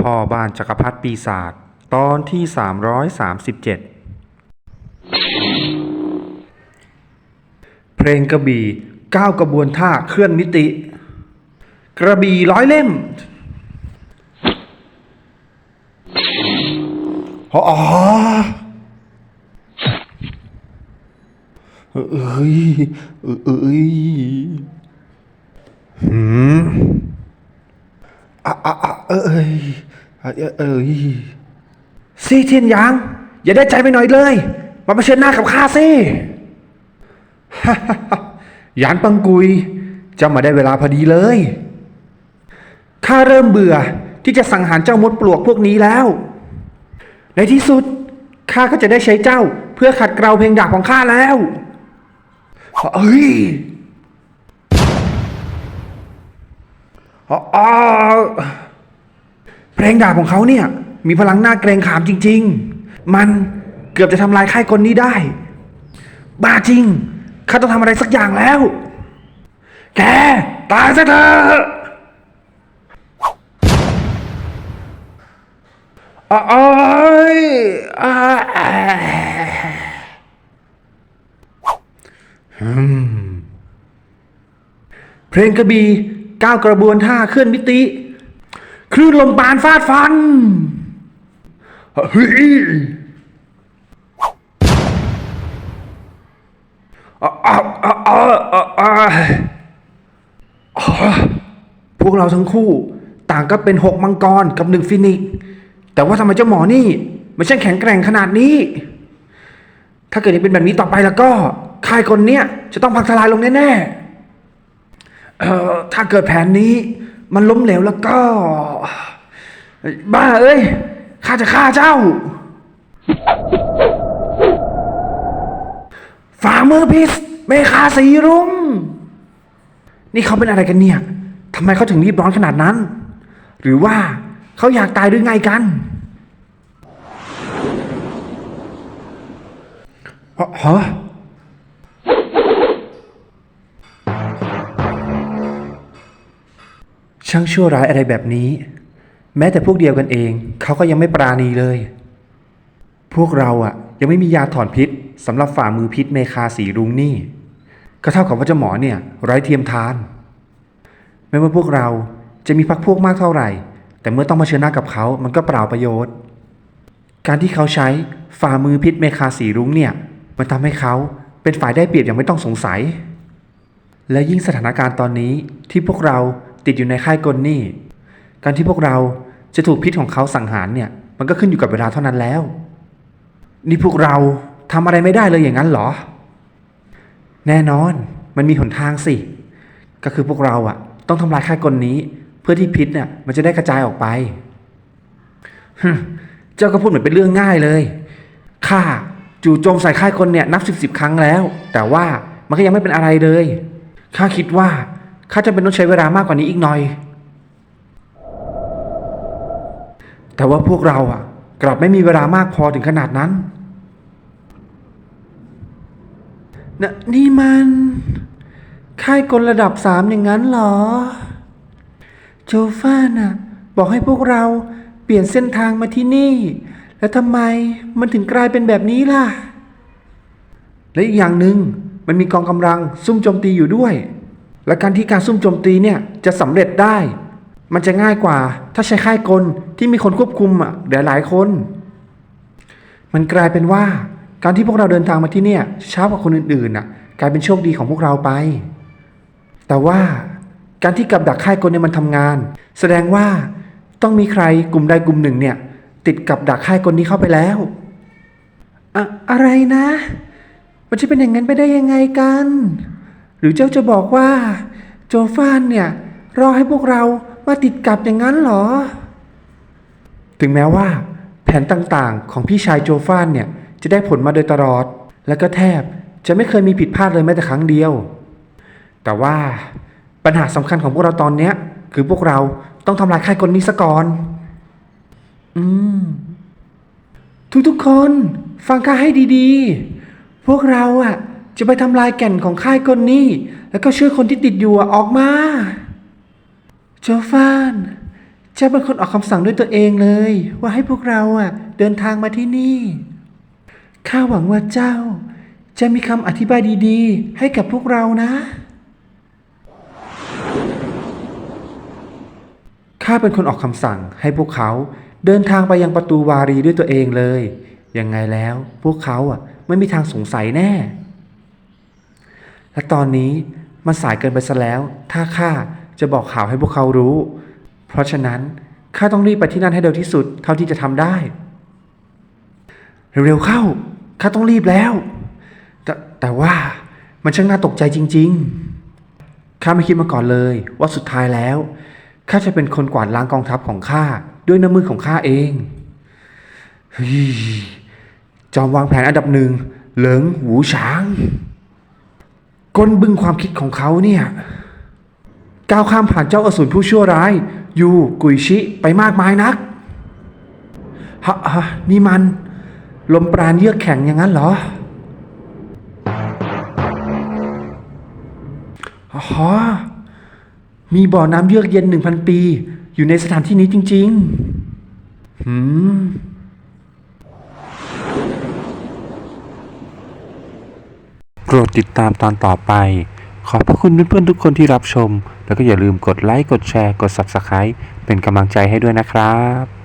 พ่อบ้านจักรพรรดิปีศาจตอนที่ 337 เพลงกระบี่ก้าวกระบวนท่าเคลื่อนมิติ กระบี่ร้อยเล่มอ๋อเอ้ยเอ้ยหืมอะอะเอ้ย เอ้ยเอ้ยซีเทียนหยาง อย่าได้ใจไปหน่อยเลย มาเผชิญหน้ากับข้าสิหยานปังกุยเจ้ามาได้เวลาพอดีเลยข้าเริ่มเบื่อที่จะสังหารเจ้ามดปลวกพวกนี้แล้ว ในที่สุดข้าก็จะได้ใช้เจ้าเพื่อขัดเกลาเพลงดาบของข้าแล้วเอ้ยอ๋อ อ๋อเพลงดาบของเขาเนี่ย มีพลังหน้าเกรงขามจริง ๆ มันเกือบจะทำลายค่ายกลนี้ได้ บ้าจริงข้าต้องทำอะไรสักอย่างแล้ว แก ตายซะเถอะอ๋ออ๋อยอ่าอืมเพลงกระบี่ก้าวกระบวนท่าเคลื่อนมิติ คลื่นลมปานฟาดฟันเฮ้ยอะอะอะอะอะอะอะพวกเราทั้งคู่ต่างก็เป็นหกมังกรกับหนึ่งฟินิกแต่ว่าทำไมเจ้าหมอนี่ไมันช่แข็งแกร่งขนาดนี้ ถ้าเกิดยังเป็นแบบนี้ต่อไปแล้วก็ค่ายคนเนี้ยจะต้องพังทลายลงแน่ๆเอ่อถ้าเกิดแผนนี้ มันล้มเหลวแล้วก็ บ้าเอ้ยข้าจะฆ่าเจ้า ฝ่ามือพิษเมคาสีรุ้งนี่เขาเป็นอะไรกันเนี่ยทำไมเขาถึงรีบร้อนขนาดนั้น หรือว่าเขาอยากตายด้วยไงกันอ๋อฮะ ช่างชั่วร้ายอะไรแบบนี้ แม้แต่พวกเดียวกันเอง เขาก็ยังไม่ปราณีเลย พวกเราอะยังไม่มียาถอนพิษสำหรับฝ่ามือพิษเมคาสีรุ้งนี่ ก็เท่ากับว่าเจ้าหมอเนี่ยไร้เทียมทาน ไม่ว่าพวกเราจะมีพักพวกมากเท่าไหร่ แต่เมื่อต้องมาเชิญหน้ากับเขา มันก็เปล่าประโยชน์ การที่เขาใช้ฝ่ามือพิษเมคาสีรุ้งเนี่ย มันทำให้เขาเป็นฝ่ายได้เปรียบอย่างไม่ต้องสงสัย และยิ่งสถานการณ์ตอนนี้ที่พวกเรา ติดอยู่ในค่ายกลนี่การที่พวกเราจะถูกพิษของเขาสังหารเนี่ย มันก็ขึ้นอยู่กับเวลาเท่านั้นแล้ว นี่พวกเราทำอะไรไม่ได้เลยอย่างนั้นเหรอ แน่นอนมันมีหนทางสิ ก็คือพวกเราอะต้องทำลายค่ายกลนี้ เพื่อที่พิษเนี่ยมันจะได้กระจายออกไปเจ้าก็พูดเหมือนเป็นเรื่องง่ายเลยข้าจู่โจมใส่ค่ายคนเนี่ยนับสิบสิบครั้งแล้ว แต่ว่ามันก็ยังไม่เป็นอะไรเลยข้าคิดว่า ข้าจะเป็นต้องใช้เวลามากกว่านี้อีกหน่อย แต่ว่าพวกเราอะ กลับไม่มีเวลามากพอถึงขนาดนั้นนะนี่มัน ค่ายกลระดับสามอย่างนั้นเหรอ โจฟ้าน่ะ บอกให้พวกเราเปลี่ยนเส้นทางมาที่นี่ แล้วทำไมมันถึงกลายเป็นแบบนี้ล่ะ และอีกอย่างหนึ่งมันมีกองกำลังซุ่มโจมตีอยู่ด้วย และการที่การซุ่มโจมตีเนี่ยจะสำเร็จได้ มันจะง่ายกว่า ถ้าใช้ค่ายกลที่มีคนควบคุมอะหลายวหลายคน มันกลายเป็นว่า การที่พวกเราเดินทางมาที่เนี่ยช้ากว่าคนอื่นๆน่ะ กลายเป็นโชคดีของพวกเราไป แต่ว่าการที่กับดักค่ายกลเนี่ยมันทำงาน แสดงว่าต้องมีใครกลุ่มใดกลุ่มหนึ่งเนี่ย ติดกับดักค่ายกลนี้เข้าไปแล้วอะอะไรนะ มันจะเป็นอย่างนั้นไปได้ยังไงกัน หรือเจ้าจะบอกว่า โจฟานเนี่ย รอให้พวกเรามาติดกับอย่างนั้นเหรอ ถึงแม้ว่า แผนต่างๆ ของพี่ชายโจฟานเนี่ย จะได้ผลมาโดยตลอด และก็แทบจะไม่เคยมีผิดพลาดเลยแม้แต่ครั้งเดียว แต่ว่าปัญหาสำคัญของพวกเราตอนเนี้ย คือพวกเราต้องทำลายค่ายกลนี้ซะก่อน อืม ทุกๆคน ฟังข้าให้ดีๆ พวกเราอะ จะไปทำลายแก่นของค่ายกลนี้ แล้วก็ช่วยคนที่ติดอยู่อออกมา โจฟานเจ้าเป็นคนออกคำสั่งด้วยตัวเองเลย ว่าให้พวกเราอะเดินทางมาที่นี่ ข้าหวังว่าเจ้า จะมีคำอธิบายดีๆ ให้กับพวกเรานะ ข้าเป็นคนออกคำสั่งให้พวกเขาเดินทางไปยังประตูวารีด้วยตัวเองเลย ยังไงแล้วพวกเขาอะไม่มีทางสงสัยแน่ และตอนนี้มันสายเกินไปซะแล้ว ถ้าข้าจะบอกข่าวให้พวกเขารู้ เพราะฉะนั้นข้าต้องรีบไปที่นั่นให้เร็วที่สุดเท่าที่จะทำได้ เร็วๆเข้าข้าต้องรีบแล้ว แต่แต่ว่ามันช่างน่าตกใจจริง ๆ ข้าไม่คิดมาก่อนเลยว่าสุดท้ายแล้วข้าจะเป็นคนกวาดล้างกองทัพของข้าด้วยน้ำมือของข้าเองฮจอมวางแผนอันดับหนึ่งเหลิงหูฉาง ก้นบึ้งความคิดของเขาเนี่ยก้าวข้ามผ่านเจ้าอสูรผู้ชั่วร้าย ยูกุยชิไปมากมายนักฮะฮะนี่มัน ลมปราณเยือกแข็งอย่างนั้นเหรออ๋อมีบ่อน้ำเยือกเย็นหนึ่งพันปี อยู่ในสถานที่นี้จริง ๆ หืม ปรดติดตามตอนต่อไป ขอบพระคุณเพื่อนๆทุกคนที่รับชม แล้วก็อย่าลืมกดไลค์ กดแชร์ กด Subscribe เป็นกำลังใจให้ด้วยนะครับ